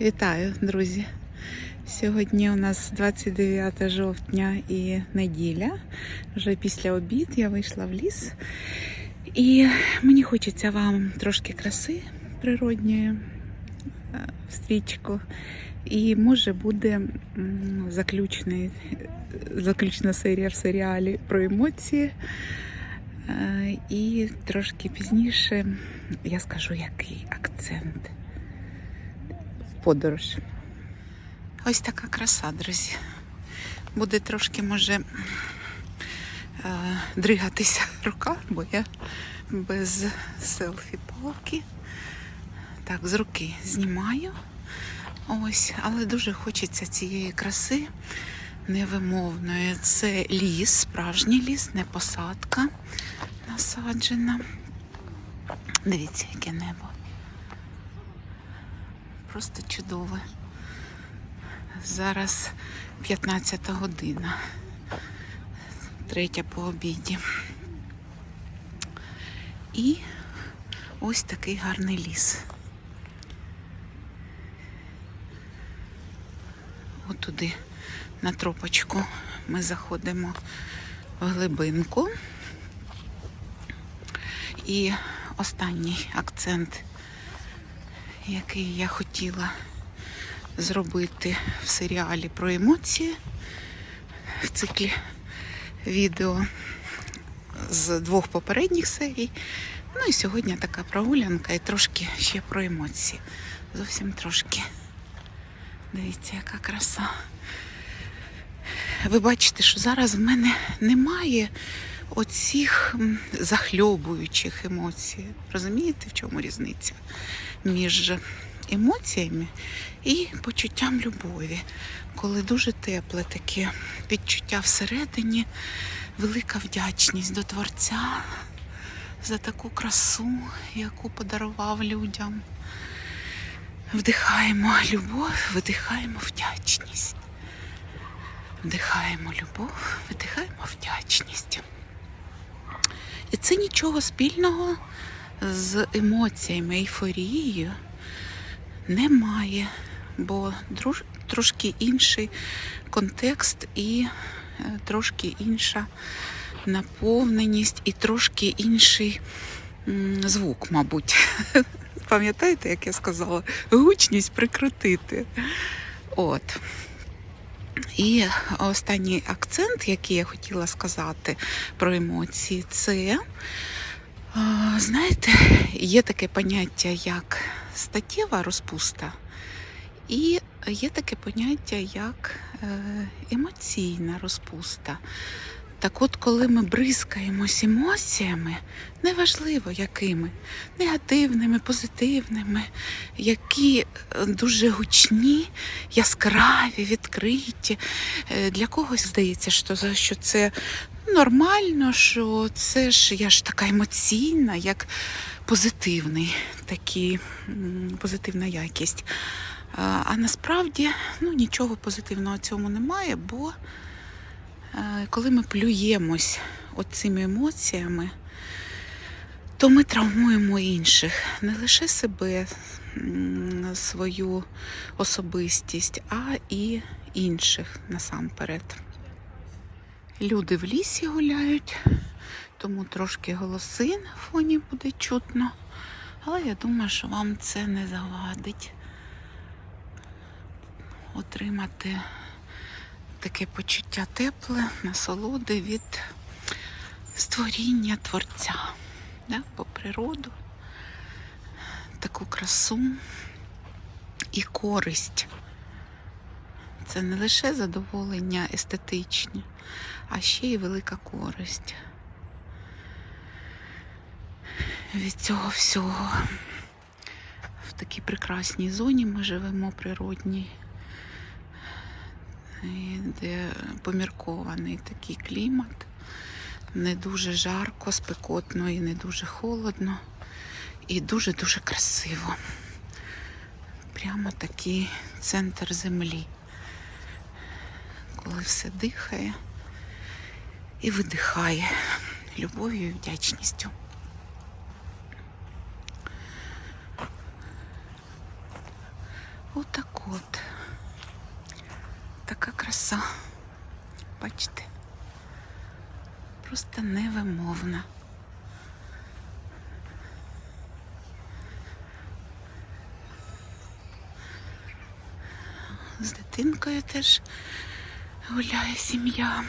Вітаю, друзі! Сьогодні у нас 29 жовтня і неділя. Вже після обід я вийшла в ліс. І мені хочеться вам трошки краси природньої е, в стрічку. І може буде заключний, заключна серія в серіалі про емоції. Е, І трошки пізніше я скажу, який акцент подорож. Ось така краса, друзі. Буде трошки, може, е, дригатися рука, бо я без селфі-палки. Так, з руки знімаю. Ось, але дуже хочеться цієї краси невимовної. Це ліс, справжній ліс, не посадка насаджена. Дивіться, яке небо. Просто чудове. Зараз 15 година, третя по обіді. І ось такий гарний ліс. Отуди на тропочку ми заходимо в глибинку. І останній акцент, який я хотіла зробити в серіалі про емоції в циклі відео з двох попередніх серій. Ну і сьогодні така прогулянка і трошки ще про емоції. Зовсім трошки. Дивіться, яка краса. Ви бачите, що зараз в мене немає оцих захльобуючих емоцій. Розумієте, в чому різниця між емоціями і почуттям любові, коли дуже тепле таке відчуття всередині, велика вдячність до Творця за таку красу, яку подарував людям. Вдихаємо любов, видихаємо вдячність. Вдихаємо любов, видихаємо вдячність. І це нічого спільного з емоціями, ейфорією немає, бо трошки інший контекст і е, трошки інша наповненість, і трошки інший звук, мабуть. Пам'ятаєте, як я сказала? Гучність прикрутити. От. І останній акцент, який я хотіла сказати про емоції, це, знаєте, є таке поняття як статтєва розпуста, і є таке поняття як е, емоційна розпуста. Так от, коли ми бризкаємось емоціями, неважливо якими, негативними, позитивними, які е, дуже гучні, яскраві, відкриті. Е, Для когось здається, що, це нормально, що це ж я ж така емоційна, як позитивний, такий, м, позитивна якість. А, насправді ну, нічого позитивного цьому немає, бо коли ми плюємось оцими емоціями, то ми травмуємо інших, не лише себе, свою особистість, а і інших насамперед. Люди в лісі гуляють, тому трошки голоси на фоні буде чутно. Але я думаю, що вам це не завадить отримати таке почуття тепле, насолоди від створіння творця да, по природу, таку красу і користь. Це не лише задоволення естетичні, а ще й велика користь від цього всього. В такій прекрасній зоні ми живемо природній, де поміркований такий клімат. Не дуже жарко, спекотно і не дуже холодно. І дуже-дуже красиво. Прямо такий центр землі, коли все дихає і видихає любов'ю і вдячністю. Отак от. Така краса. Бачите? Просто невимовна. З дитинкою теж гуляє сім'я.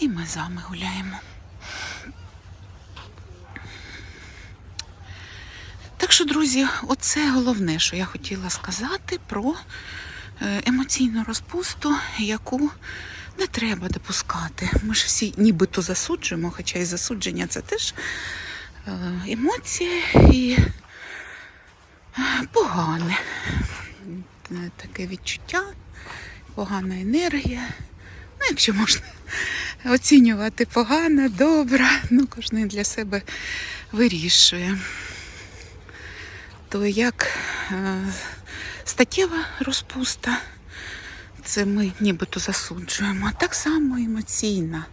І ми з вами гуляємо. Що, друзі, оце головне, що я хотіла сказати про е, емоційну розпусту, яку не треба допускати. Ми ж всі нібито засуджуємо, хоча і засудження це теж е, емоції і е, погане таке відчуття, погана енергія. Ну, якщо можна оцінювати погано, добре, ну кожен для себе вирішує. То як е, статтєва розпуста, це ми нібито засуджуємо, а так само емоційна.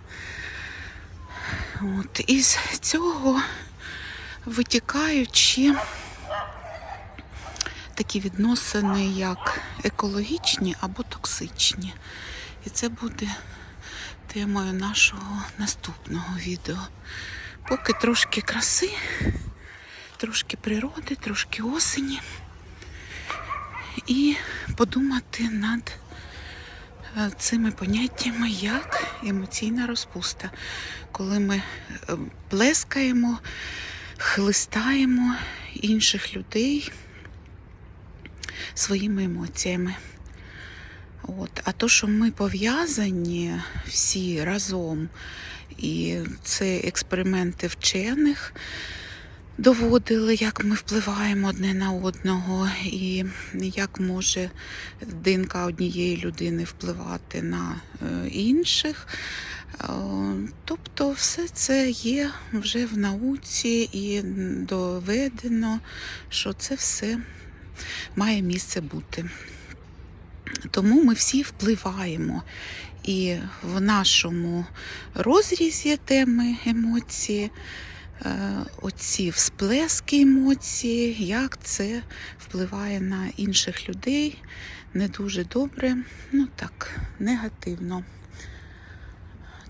От, із цього витікаючи такі відносини, як екологічні або токсичні. І це буде темою нашого наступного відео. Поки трошки краси, трошки природи, трошки осені. І подумати над е, цими поняттями, як емоційна розпуста, коли ми е, плескаємо, хлистаємо інших людей своїми емоціями. От. А то, що ми пов'язані всі разом, і це експерименти вчених доводили, як ми впливаємо одне на одного, і як може ДНК однієї людини впливати на е, інших. Е, Тобто все це є вже в науці і доведено, що це все має місце бути. Тому ми всі впливаємо. І в нашому розрізі теми емоції, оці всплески емоцій, як це впливає на інших людей не дуже добре, ну так, негативно.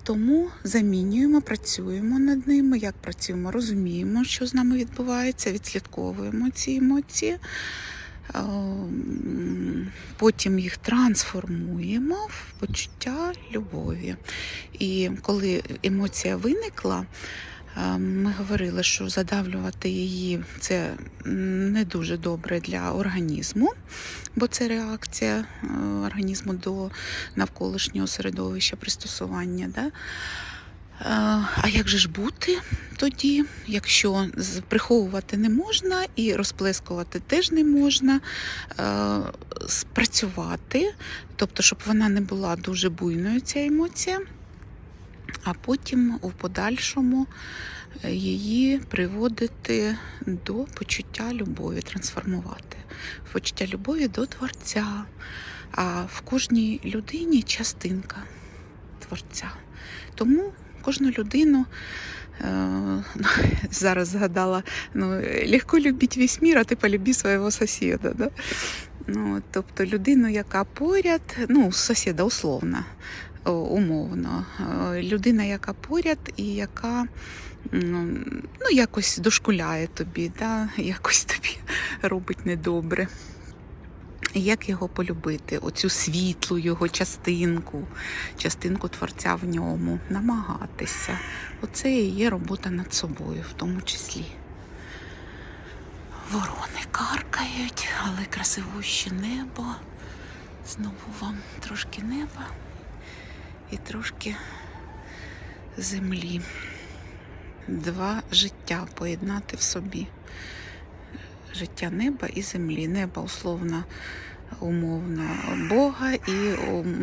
Тому замінюємо, працюємо над ними. Як працюємо, розуміємо, що з нами відбувається, відслідковуємо ці емоції. Ем, Потім їх трансформуємо в почуття любові. І коли емоція виникла, ми говорили, що задавлювати її це не дуже добре для організму, бо це реакція е, організму до навколишнього середовища пристосування. Да? А як же ж бути тоді, якщо приховувати не можна і розплескувати теж не можна, е, спрацювати, тобто, щоб вона не була дуже буйною, ця емоція, а потім у подальшому е, її приводити до почуття любові, трансформувати в почуття любові до Творця. А в кожній людині частинка Творця. Тому кожну людину е, зараз згадала, ну, легко любити весь мір, а ти полюби свого сусіда. Да? Ну, тобто людину, яка поряд, ну, сусіда условно, о, умовно, е, людина, яка поряд і яка ну, якось дошкуляє тобі, да? якось тобі робить недобре. Як його полюбити? Оцю світлу його частинку, частинку творця в ньому, намагатися. Оце і є робота над собою, в тому числі. Ворони каркають, але красивуще небо. Знову вам трошки неба і трошки землі. Два життя поєднати в собі життя неба і землі. Небо условно умовно Бога, і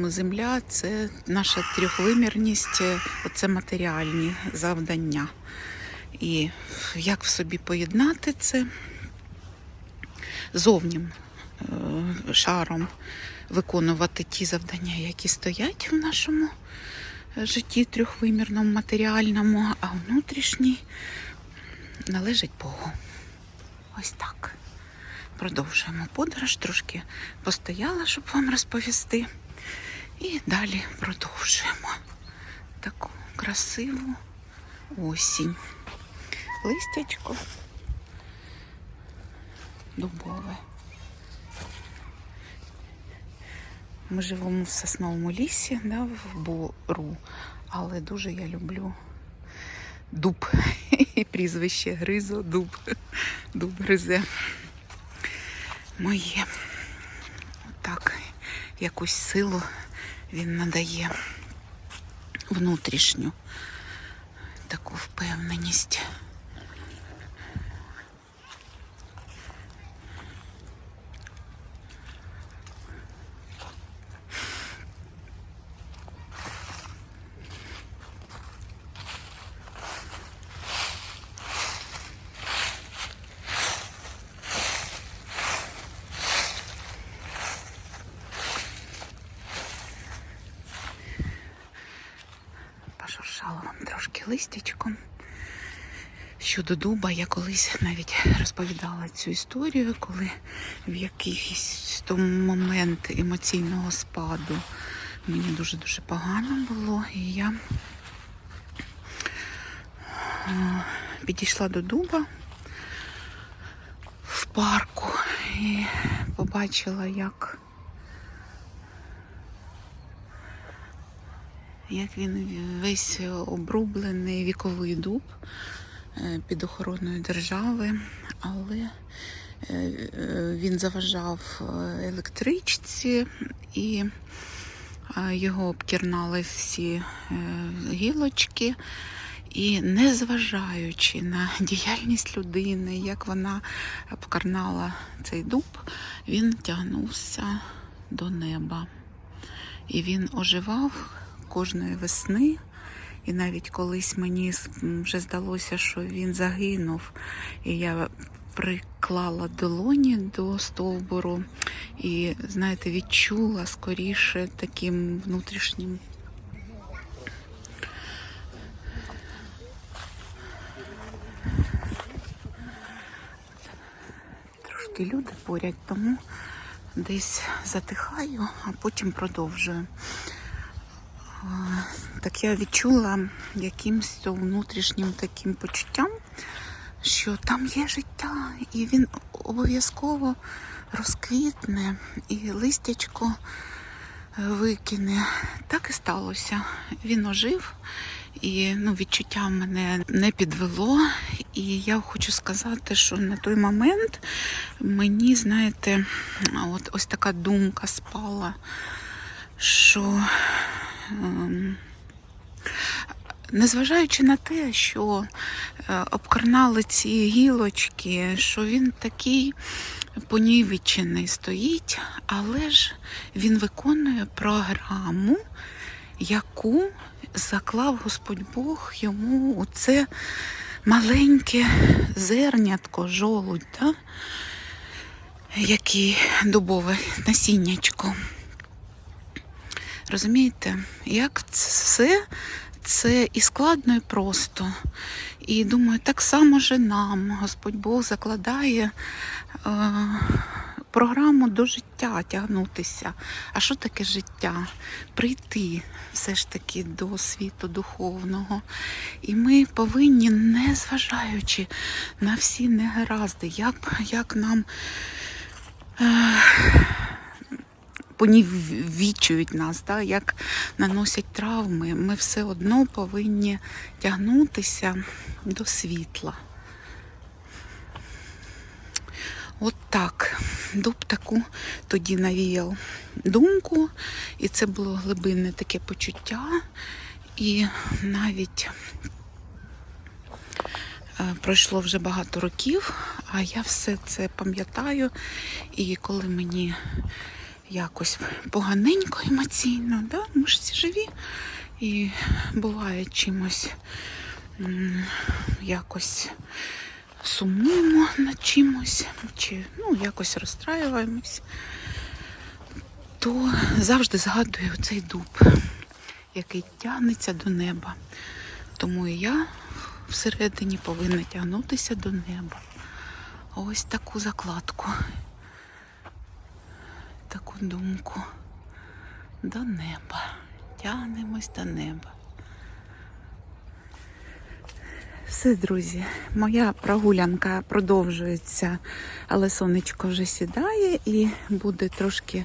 земля це наша трьохвимірність, це матеріальні завдання. І як в собі поєднати це зовнім е, шаром виконувати ті завдання, які стоять в нашому житті трьохвимірному, матеріальному, а внутрішній належить Богу. Ось так. Продовжуємо подорож, трошки постояла, щоб вам розповісти. І далі продовжуємо таку красиву осінь. Листячко дубове. Ми живемо в сосновому лісі, да, в бору, але дуже я люблю дуб. І прізвище Гризо дуб. Дуб гризе. Моє. Отак, якусь силу він надає внутрішню таку впевненість. Пошуршала вам трошки листячком. Щодо дуба, я колись навіть розповідала цю історію, коли в якийсь момент емоційного спаду мені дуже-дуже погано було, і я підійшла до дуба в парку і побачила, як як він весь обрублений віковий дуб під охороною держави, але е, е, він заважав е, електричці і е, його обкірнали всі е, гілочки. І незважаючи на діяльність людини, як вона обкарнала цей дуб, він тягнувся до неба. І він оживав кожної весни. І навіть колись мені вже здалося, що він загинув. І я приклала долоні до стовбуру і, знаєте, відчула скоріше таким внутрішнім. Трошки люди поряд, тому десь затихаю, а потім продовжую. Так я відчула якимсь внутрішнім таким почуттям, що там є життя, і він обов'язково розквітне, і листячко е, викине. Так і сталося. Він ожив, і ну, відчуття мене не підвело. І я хочу сказати, що на той момент мені, знаєте, от ось така думка спала, що незважаючи на те, що е, обкарнали ці гілочки, що він такий понівечений стоїть, але ж він виконує програму, яку заклав Господь Бог йому у це маленьке зернятко, жолудь, да? який дубове насіннячко. Розумієте, як це все це і складно, і просто. І думаю, так само же нам Господь Бог закладає е, програму до життя тягнутися. А що таке життя? Прийти все ж таки до світу духовного. І ми повинні, не зважаючи на всі негаразди, як, як нам. Е, понівічують нас, да, як наносять травми, ми все одно повинні тягнутися до світла. От так. Дуб таку тоді навіяв думку, і це було глибинне таке почуття. І навіть е, пройшло вже багато років, а я все це пам'ятаю. І коли мені якось поганенько емоційно, да? ми ж всі живі. І буває чимось якось сумуємо над чимось, чи ну, якось розстраюємось, то завжди згадую цей дуб, який тягнеться до неба. Тому і я всередині повинна тягнутися до неба. Ось таку закладку. Таку думку. До неба. Тягнемось до неба. Все, друзі, моя прогулянка продовжується, але сонечко вже сідає і буде трошки,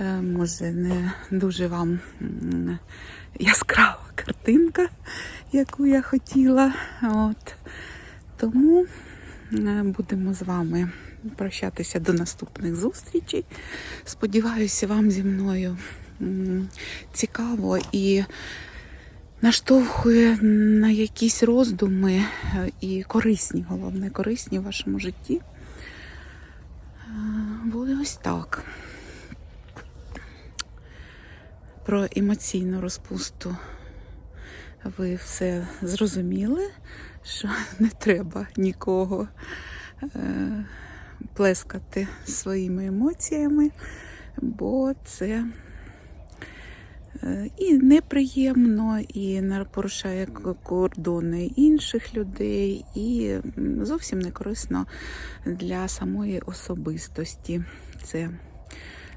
е, може, не дуже вам яскрава картинка, яку я хотіла. От. Тому е, будемо з вами прощатися до наступних зустрічей. Сподіваюся, вам зі мною цікаво і наштовхує на якісь роздуми е, і корисні, головне, корисні в вашому житті. Е, Буде ось так. Про емоційну розпусту ви все зрозуміли, що не треба нікого е, плескати своїми емоціями, бо це е, і неприємно, і на- порушає кордони інших людей, і зовсім не корисно для самої особистості. Це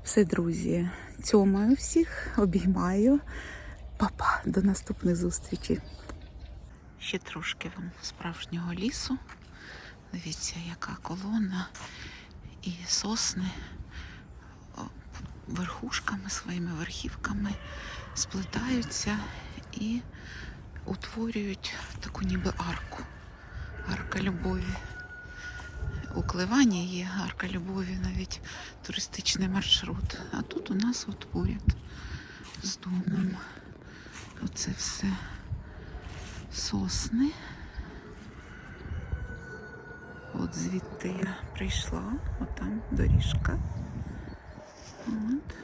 все, друзі. Цьомаю всіх, обіймаю. Папа, до наступних зустрічей. Ще трошки вам справжнього лісу. Дивіться, яка колона і сосни верхушками, своїми верхівками сплетаються і утворюють таку ніби арку. Арка любові. У Кливані є арка любові, навіть туристичний маршрут. А тут у нас от поряд з домом. Оце все сосни. От звідти я прийшла, от там доріжка. От.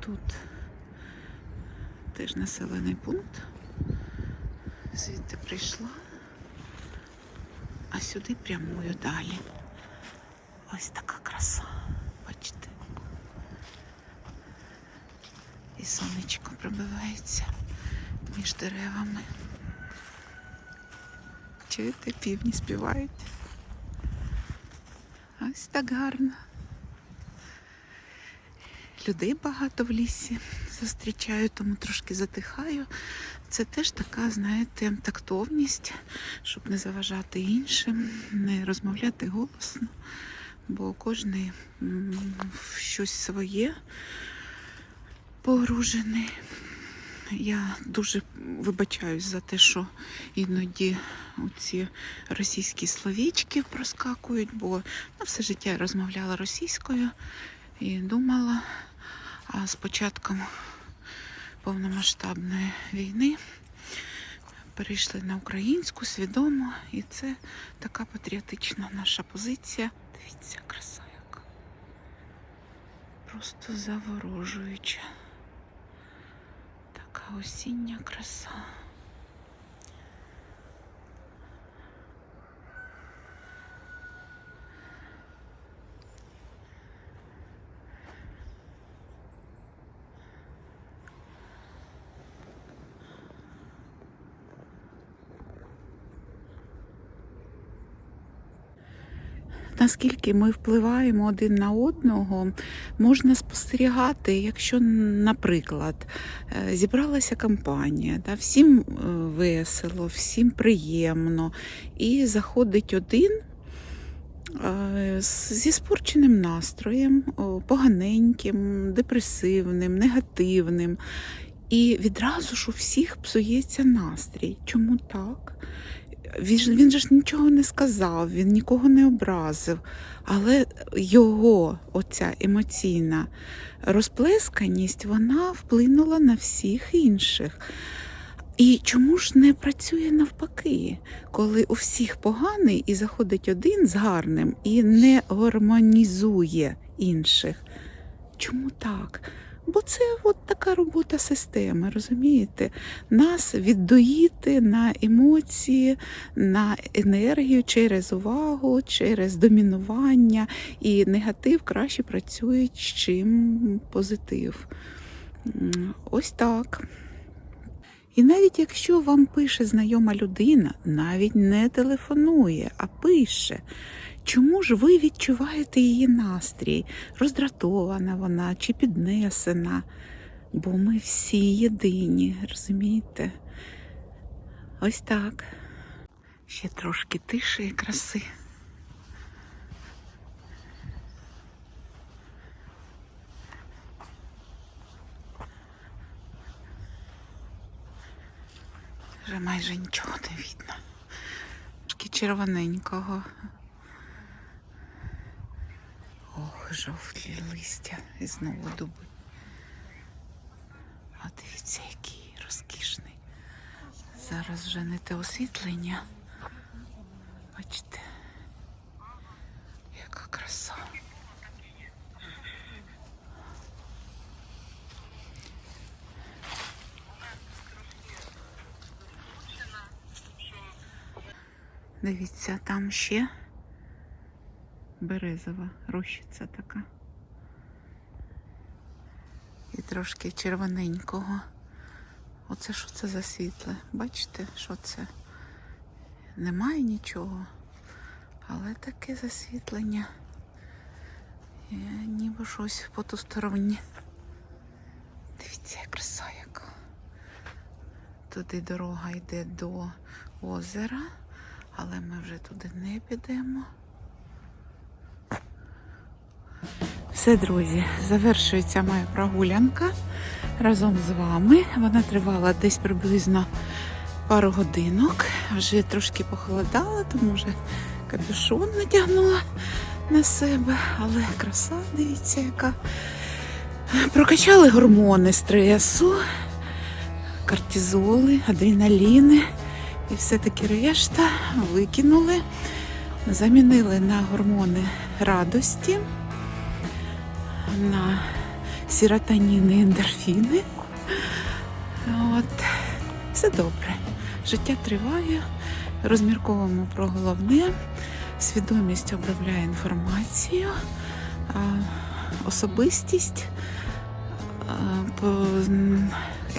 Тут теж населений пункт. Звідти прийшла, а сюди прямую далі. Ось така краса. Бачите? І сонечко пробивається між деревами. Чуєте, півні співають. Ось так гарно. Людей багато в лісі зустрічаю, тому трошки затихаю. Це теж така, знаєте, тактовність, щоб не заважати іншим, не розмовляти голосно, бо кожен в щось своє погружений. Я дуже вибачаюсь за те, що іноді ці російські словічки проскакують, бо ну, все життя я розмовляла російською і думала, а з початком повномасштабної війни перейшли на українську свідомо, і це така патріотична наша позиція. Дивіться, краса яка. Просто заворожуюча. Осіння краса. Наскільки ми впливаємо один на одного, можна спостерігати, якщо, наприклад, е, зібралася компанія, да, всім е, весело, всім приємно, і заходить один е, зі спорченим настроєм, поганеньким, депресивним, негативним. І відразу ж у всіх псується настрій. Чому так? Він, ж- він же ж нічого не сказав, він нікого не образив. Але його оця емоційна розплесканість вона вплинула на всіх інших. І чому ж не працює навпаки, коли у всіх поганий і заходить один з гарним і не гармонізує інших? Чому так? Бо це от така робота системи, розумієте? Нас віддоїти на емоції, на енергію через увагу, через домінування. І негатив краще працює, чим позитив. Ось так. І навіть якщо вам пише знайома людина, навіть не телефонує, а пише, чому ж ви відчуваєте її настрій? Роздратована вона чи піднесена? Бо ми всі єдині, розумієте? Ось так. Ще трошки тиші і краси. Вже майже нічого не видно. Трошки червоненького. Ох, жовті листя і знову дуби. А дивіться, який розкішний. Зараз вже не те освітлення. Бачите, яка краса. Дивіться, там ще березова рощиця така. І трошки червоненького. Оце що це за світле? Бачите, що це? Немає нічого, але таке засвітлення. І ніби щось потустороннє. Дивіться, краса яка. Туди дорога йде до озера, але ми вже туди не підемо. Все, друзі, завершується моя прогулянка разом з вами. Вона тривала десь приблизно пару годинок. Вже трошки похолодало, тому вже капюшон натягнула на себе. Але краса, дивіться, яка. Прокачали гормони стресу, кортизоли, адреналіни і все таки решта викинули, замінили на гормони радості на сіротоніни і ендорфіни. От. Все добре. Життя триває. Розмірковуємо про головне. Свідомість обробляє інформацію, особистість,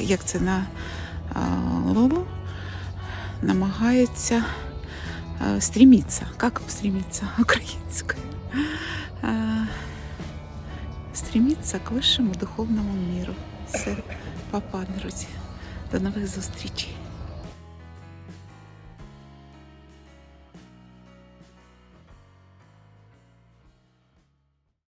як це на а, намагається стремиться. Как Як стріміться українською? А, стремиться к высшему духовному миру. Все, папа, друзі. До нових зустрічей.